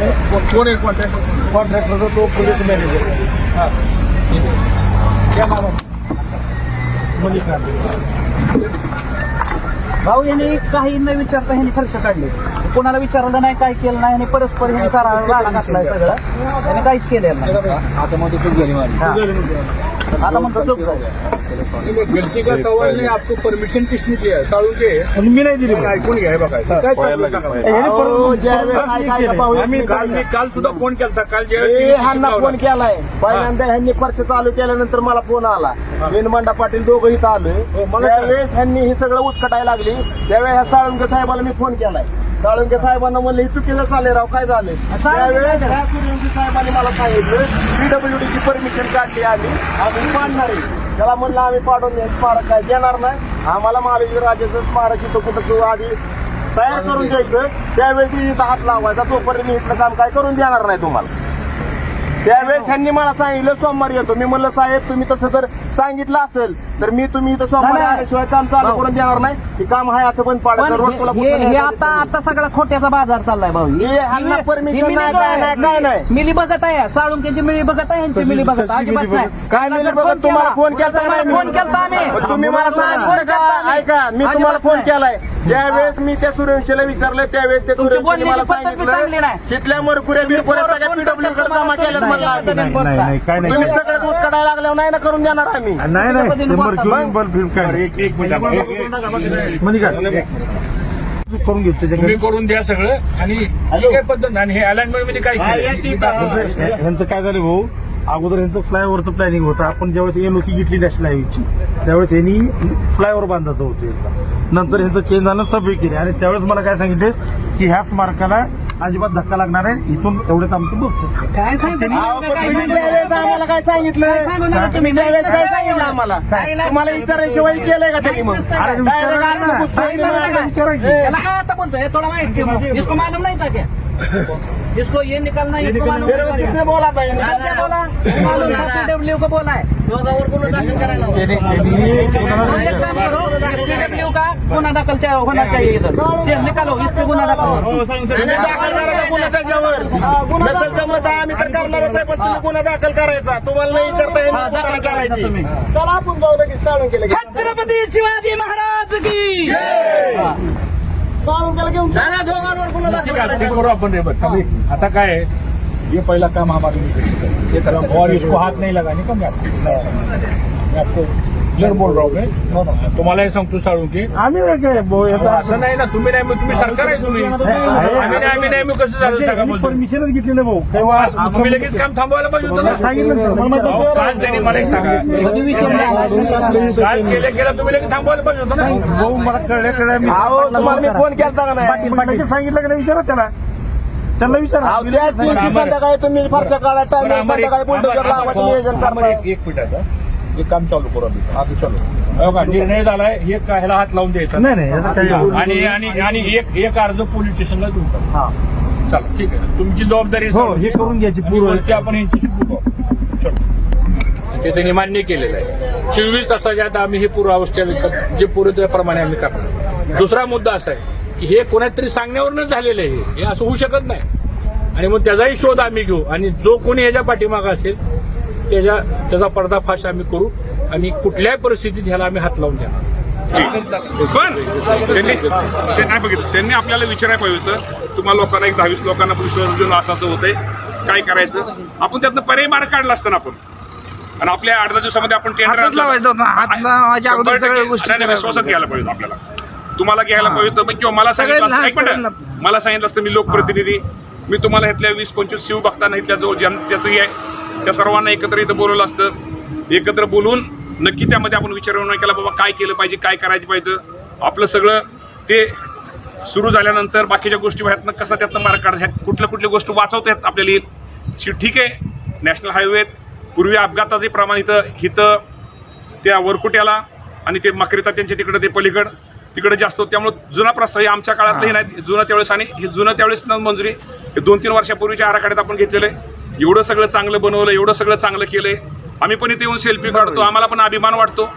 मैंने कौन है contractor contractor तो प्रोजेक्ट मैनेजर हाँ. क्या नाम है मल्लिकार्जुन भाऊ यांनी काही न विचारता ह्यांनी खर्च काढले. कोणाला विचारलं नाही काय केलं नाही आणि परस्पर ह्यांनी सारा राडा घातलाय सगळं. त्याने काहीच केलेलं नाही. आता मध्ये चूक झाली माझी हा. आता म्हणतो. गलती का सवाल नाही आपको परमिशन किसने दिया? है साळू के आणि मी नाही दिली. ऐकून घ्या हे बघा. काय चालू सांगा. आम्ही काल मी काल सुद्धा फोन केला काल ह्यांना फोन केलाय. पहिल्यांदा ह्यांनी पर्च चालू केल्यानंतर मला फोन आला. विनमंडा पाटील दोघं इथं आलोय. हो, मला त्यावेळेस ह्यांनी हे सगळं उचकटायला लागली त्यावेळेस ह्या साळुंके साहेबाला मी फोन केलाय. साळुंके साहेबांना म्हणलं चुकीचं चालले राव काय झालं त्यावेळेस सूर्यवंशी साहेबांनी मला सांगितलं पीडब्ल्यूडी ची परमिशन काढली आम्ही आम्ही पाडणार आहे. त्याला म्हणलं आम्ही पाडून स्मारक काय देणार नाही. आम्हाला महावीर राजाचं स्मारक इथं कुठं तू आधी तयार करून द्यायचं. त्यावेळेस हात लावायचा तोपर्यंत मी इथलं काम काय करून देणार नाही तुम्हाला. त्यावेळेस ह्यांनी मला सांगितलं सोमवारी येतो मी म्हणलं साहेब तुम्ही तसं जर सांगितलं असेल तर मी तुम्ही इथं सोमवारी नाही, नाही. आल्याशिवाय काम चालू. करून देणार नाही हे काम आहे असं पाडायचं तुला पण हे हे न्यायचं आता ते आता सगळा खोट्याचा बाजार चाललाय भाऊ हे ह्यांना permission नाही, काय नाही, काय नाही. मिली बघत आहे साळुंक्यांची मिली बघत आहे यांची मिली बघत अजिबात नाही. काय मिली बघत? तुम्हाला फोन केलता नाही मी? फोन आम्ही पण तुम्ही मला सांगितलं का ऐका मी तुम्हाला फोन. केलाय ज्यावेळेस मी त्या सूर्यवंशीला विचारलं त्यावेळेस त्या तुमची सूर्यवंशीने मला बोलण्याची पद्धत बी चांगली सांगितलं नाही. तिथल्या मरकुऱ्या बिरकुऱ्या सगळ्या पीडब्ल्यू कडे जमा केल्यात म्हणलं आम्ही नाही नाही नाही काय नाही. तुम्ही सगळं दूध काढायला लागल्यावर नाही ना करून देणार आम्ही. नाही नाही ते मर्क्युरी बल्ब फिल्म काय. एक एक मिनिट एक- मल्लिकार्जुन करून घेऊ त्याच्याकडे. करून द्या सगळं आणि ही काय पद्धत आणि हे अलाइनमेंटमध्ये काय केलं? काय झालं भाऊ? अगोदर ह्यांचं फ्लायओव्हरचं प्लॅनिंग होतं. आपण ज्यावेळेस एनओसी घेतली नॅशनल हायवेची त्यावेळेस यांनी फ्लायओव्हर बांधायचं होतं. यांचा नंतर ह्यांचं चेंज झालं सबवे केले. आणि त्यावेळेस मला काय सांगितले? की ह्या स्मारकाला अजिबात धक्का लागणार आहे इथून एवढ्यात आमचं बसतं. काय आम्हाला काय सांगितलं? तुम्ही. त्यावेळेस काय सांगितलं आम्हाला. तुम्हाला विचाराशिवाय केलंय का त्यांनी मग. का? की. आता बोलतोय थोडा माहिती नहीं क्या? इसको ये निकलना है इसको मालूम किसने क्या? बोला था? क्या क्या बोला? मालूम था पीडब्ल्यू को बोला है। गुन्हा पीडब्ल्यू का गुना दाखल चा- होना चाहिए इधर। ये निकालो इस पे गुना दाखल करो. गुन्हा दाखल गुन्हा जमत आहे, आम्ही तर करणारच आहे पण तुम्ही गुन्हा दाखल करायचा. तुम्हाला नाही विचारता हा, गुन्हा करायचा. चला आपण जाऊ लगेच साळून केलं. छत्रपती शिवाजी महाराज की साळून केलं घेऊन जा. ना, दोघांवर गुन्हा दाखल ठीक आहे, ते करायचा करू आपण रे बट अभी आता काय है ये पहला काम हमारे लिए करना है। ये तरफ और इसको हाथ नहीं लगाने का मैं आपको मैं आपको क्लियर बोल रहा हूँ मैं सांगतो साळून की. आम्ही नाही काय भाऊ याचा असं नाही ना. तुम्ही नाही तुम्ही सरकार आहे तुम्ही. आम्ही नाही आम्ही नाही कसं झालं सांगा बोलतो परमिशनच घेतली नाही भाऊ. तेव्हा तुम्ही लगेच काम थांबवायला पाहिजे होतं ना. सांगितलं. मला अहो. काल त्यांनी मला एक सांगा. काल केलं केलं तुम्ही लगेच थांबवायला पाहिजे होतं ना. भाऊ मला कळलं कळलं. मी अहो तुम्हाला मी फोन केलता का नाही? पाटील पाटील. सांगितलं का नाही? विचारा त्याला. त्यांना विचारा. अहो, त्याच दिवशी संध्याकाळी तुम्ही फारशा काळात टाइम संध्याकाळी बुलडोजर लावायचं नियोजन करणार एक एक मिनिट एक काम चालू करू आम्ही. आता चालू हो का निर्णय झालाय हे ह्याला हात लावून द्यायचा. नाही नाही याचा काही आणि आणि आणि एक एक अर्ज पोलीस स्टेशनला देऊन टाकू. हा. चला ठीक आहे. तुमची जबाबदारी हो, हे. करून घ्यायची आणि पूर्व- वरती आपण यांच्याशी बोलू. चलो. ते त्यांनी मान्य केलेलं आहे. चोवीस तासाच्या आत आम्ही हे पूर्वावस्था विकत जे पुरे त्याप्रमाणे आम्ही करणार. दुसरा मुद्दा असा आहे की हे कोणातरी सांगण्यावरूनच झालेलं आहे. हे असं होऊ शकत नाही. आणि मग त्याचाही शोध आम्ही घेऊ. आणि जो कोणी याच्या पाठीमागा असेल त्याच्या त्याचा पर्दाफाश आम्ही करू आणि कुठल्याही परिस्थितीत ह्याला आम्ही हात लावून देणार. पण त्यांनी ते नाही बघितलं. त्यांनी आपल्याला विचारायला पाहिजे होतं तुम्हाला लोकांना एक दहावीस लोकांना विश्वास देऊन असं असं होतंय. काय करायचं? आपण त्यातनं पर्याय मार्ग काढला असताना आपण. आणि आपल्या आठ दहा दिवसामध्ये आपण करायला विश्वासात घ्यायला पाहिजे होतं आपल्याला. तुम्हाला घ्यायला पाहिजे होतं मग किंवा मला सांगितलं. मला सांगितलं असतं मी लोकप्रतिनिधी. मी तुम्हाला ह्यातल्या वीस पंचवीस शिव भक्तांना इथल्या जो ज्याचंही आहे त्या सर्वांना एकत्र इथं बोलवलं असतं. एकत्र बोलून नक्की त्यामध्ये आपण विचार विनिमय केला बाबा काय केलं पाहिजे काय करायचं पाहिजे. आपलं सगळं ते सुरू झाल्यानंतर बाकीच्या गोष्टी ह्यातनं कसा त्यातनं मार्ग काढ ह्या कुठल्या कुठल्या गोष्टी वाचवता येत आपल्याला येईल. शि- ठीक आहे नॅशनल हायवेत पूर्वी अपघाताचे प्रमाण इथं इथं त्या वरकुट्याला आणि ते मकरिता त्यांच्या तिकडं ते पलीकड तिकडे जास्त होतं. त्यामुळे जुना प्रस्ताव हे आमच्या काळातलंही नाही जुनं त्यावेळेस आणि हे जुनं त्यावेळेस मंजुरी हे दोन तीन वर्षापूर्वीच्या आराखड्यात आपण घेतलेलं आहे. एवढं सगळं चांगलं बनवलं एवढं सगळं चांगलं केलंय. आम्ही पण इथे येऊन सेल्फी काढतो आम्हाला पण अभिमान वाटतो.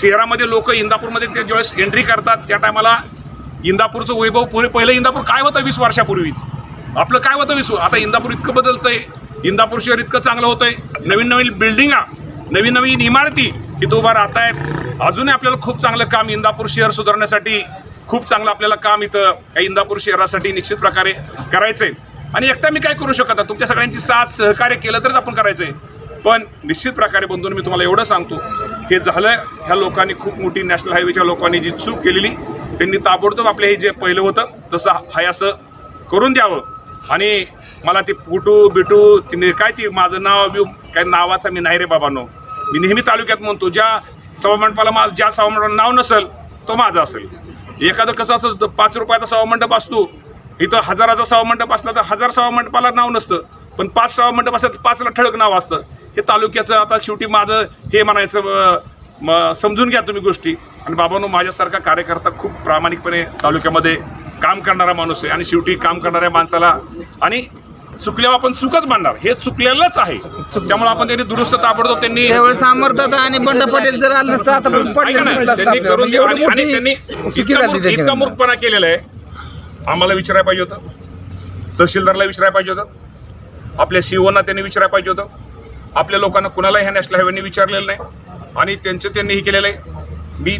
शहरामध्ये लोक इंदापूरमध्ये ते ज्यावेळेस एंट्री करतात त्या टायमाला इंदापूरचं वैभव पुढे पहिलं इंदापूर काय होतं वीस वर्षापूर्वी? आपलं काय होतं विसू आता इंदापूर इतकं बदलतंय. इंदापूर शहर इतकं चांगलं होतंय. नवीन नवीन बिल्डिंगा नवीन नवीन इमारती इथं उभा राहत आहेत. अजूनही आपल्याला खूप चांगलं काम इंदापूर शहर सुधारण्यासाठी खूप चांगलं आपल्याला काम इथं या इंदापूर शहरासाठी निश्चित प्रकारे करायचंय. आणि एकटा मी काय करू शकत तुमच्या सगळ्यांची साथ सहकार्य केलं तरच आपण करायचंय. पण निश्चित प्रकारे बंधून मी तुम्हाला एवढं सांगतो हे झालं ह्या लोकांनी खूप मोठी नॅशनल हायवेच्या लोकांनी जी चूक केलेली त्यांनी ताबडतोब आपलं हे जे पहिलं होतं तसं हाय असं करून द्यावं. आणि मला ते पुटू बिटू तिने काय ती माझं नाव बिव काय नावाचा मी नाही रे बाबांनो. मी नेहमी तालुक्यात म्हणतो ज्या सभामंडपाला माझं ज्या सभामंडपाला नाव नसेल तो माझा असेल. एखादं कसं असतं पाच रुपयाचा सभामंडप असतो इथं हजाराचा सभामंडप असला तर हजार सभामंडपाला नाव नसतं पण पाच सभामंडप असलं तर पाचला ठळक नाव असतं. हे तालुक्याचं आता शेवटी माझं हे म्हणायचं म समजून घ्या तुम्ही गोष्टी. आणि बाबांनो माझ्यासारखा कार्यकर्ता खूप प्रामाणिकपणे तालुक्यामध्ये काम करणारा माणूस आहे आणि शेवटी काम करणाऱ्या माणसाला आणि चुकल्यावर आपण चुकच मानणार. हे चुकलेलंच आहे. त्यामुळे आपण त्यांनी दुरुस्त ताबडतोब त्यांनी सामर्थ्य आणि बंड पटेल जर आलं नसतं आता त्यांनी. करून म्हणजे आणि- त्यांनी इतका. मूर्खपणा केलेला आहे. आम्हाला विचारायला पाहिजे होतं. तहसीलदारला विचारायला पाहिजे होतं. आपल्या सीओना त्यांनी विचारायला पाहिजे होतं. आपल्या लोकांना कुणाला ह्या नॅशनल हायवेने विचारलेलं नाही. आणि त्यांचं त्यांनी हे केलेलं आहे. मी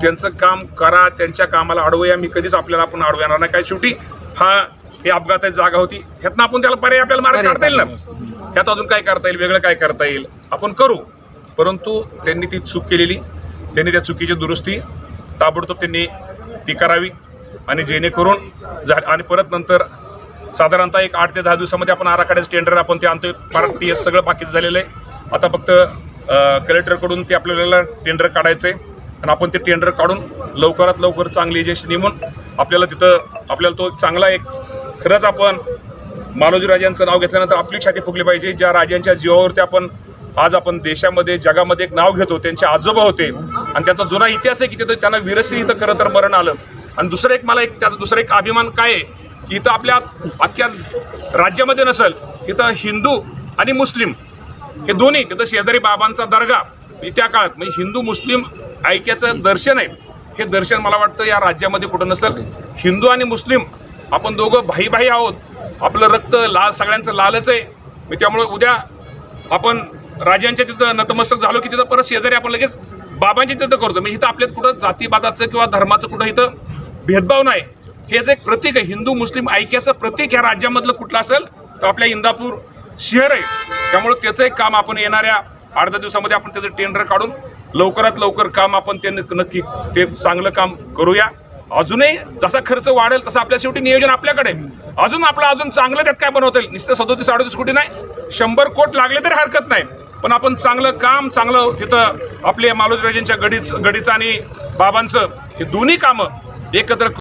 त्यांचं काम करा त्यांच्या कामाला अडवूया. मी कधीच आपल्याला आपण अडवू येणार नाही. काय शेवटी हा हे अपघाताची जागा होती. ह्यातनं आपण त्याला पर्याय आपल्याला मार्ग काढता येईल ना? ह्यात अजून काय करता येईल? वेगळं काय करता येईल? आपण करू. परंतु त्यांनी ती चूक केलेली. त्यांनी त्या चुकीची दुरुस्ती ताबडतोब त्यांनी ती करावी. आणि जेणेकरून झा आणि परत नंतर साधारणतः एक आठ ते दहा दिवसामध्ये आपण आराखड्याचं टेंडर आपण ते आणतोय. परत टी एस सगळं बाकीचं झालेलं आहे. आता फक्त कलेक्टरकडून ते आपल्याला टेंडर काढायचं आहे. आणि आपण ते टेंडर काढून लवकरात लवकर चांगली एजन्सी नेमून आपल्याला तिथं आपल्याला तो चांगला एक खरंच आपण मालोजी राजांचं नाव घेतल्यानंतर आपली छाती फुगली पाहिजे. ज्या राजांच्या जीवावरती आपण आज आपण देशामध्ये जगामध्ये एक नाव घेतो त्यांचे आजोबा होते. आणि त्यांचा जुना इतिहास आहे की तिथं त्यांना वीरश्री इथं खरं तर मरण आलं. आणि दुसरं एक मला एक त्याचा दुसरा एक अभिमान काय आहे? की इथं आपल्या अख्ख्या राज्यामध्ये नसेल इथं हिंदू आणि मुस्लिम हे दोन्ही तिथं शेजारी बाबांचा दर्गा त्या काळात म्हणजे हिंदू मुस्लिम ऐक्याचं दर्शन आहे. हे दर्शन मला वाटतं या राज्यामध्ये कुठं नसेल हिंदू आणि मुस्लिम आपण दोघं भाई भाई आहोत. आपलं रक्त लाल सगळ्यांचं लालच आहे. मी त्यामुळे उद्या आपण राजांच्या तिथं नतमस्तक झालो की तिथं परत शेजारी आपण लगेच बाबांची तिथं करतो. म्हणजे इथं आपल्यात कुठं जातीवादाचं किंवा धर्माचं कुठं इथं भेदभाव नाही. हेच एक प्रतीक आहे. हिंदू मुस्लिम ऐक्याचं प्रतीक ह्या राज्यामधलं कुठलं असेल तर आपल्या इंदापूर शहर आहे. त्यामुळे त्याचं एक काम आपण येणाऱ्या अर्ध्या दिवसामध्ये आपण त्याचं टेंडर काढून लवकरात लवकर काम आपण ते नक्की नक्की ते चांगलं काम करूया. अजूनही जसा खर्च वाढेल तसं आपल्या शेवटी नियोजन आपल्याकडे अजून आपलं अजून चांगलं त्यात काय बनवता येईल? नुसतं सदोतीस अडोतीस कोटी नाही. शंभर कोट लागले तरी हरकत नाही. पण आपण चांगलं काम चांगलं तिथं आपले मालोजराजेंच्या गडीच गडीचं आणि बाबांचं हे दोन्ही कामं एकत्र